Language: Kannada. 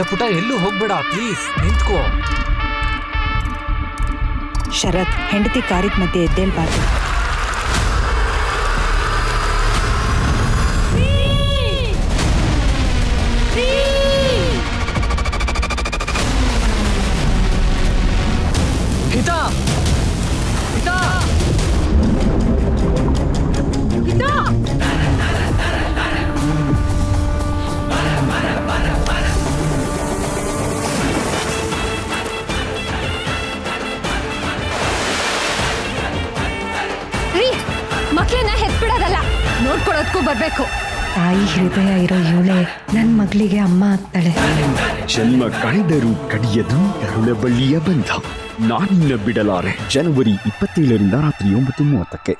ಚಿಟಪುಟ ಎಲ್ಲೂ ಹೋಗ್ಬೇಡ ಪ್ಲೀಸ್ ನಿಂತ್ಕೋ. ಶರತ್ ಹೆಂಡತಿ ಕಾರಿಕ್ ಮಧ್ಯೆ ಎದ್ದೇಳ್ಬಾರ್ದು. ಹಿತಾ! ಮಕ್ಳನ್ನ ಹೆತ್ಬಿಡೋದಲ್ಲ ನೋಡ್ಕೊಳೋದಕ್ಕೂ ಬರ್ಬೇಕು. ತಾಯಿ ಹೃದಯ ಇರೋ ಇವಳೆ ನನ್ನ ಮಗಳಿಗೆ ಅಮ್ಮ ಆಗ್ತಾಳೆ. ಜನ್ಮ ಕಳೆದರೂ ಕಡಿಯದು ಕರುಳಬಳ್ಳಿಯ ಬಂಧ. ನಾನಿನ್ನ ಬಿಡಲಾರೆ, ಜನವರಿ ಇಪ್ಪತ್ತೇಳರಿಂದ ರಾತ್ರಿ ಒಂಬತ್ತು ಮೂವತ್ತಕ್ಕೆ.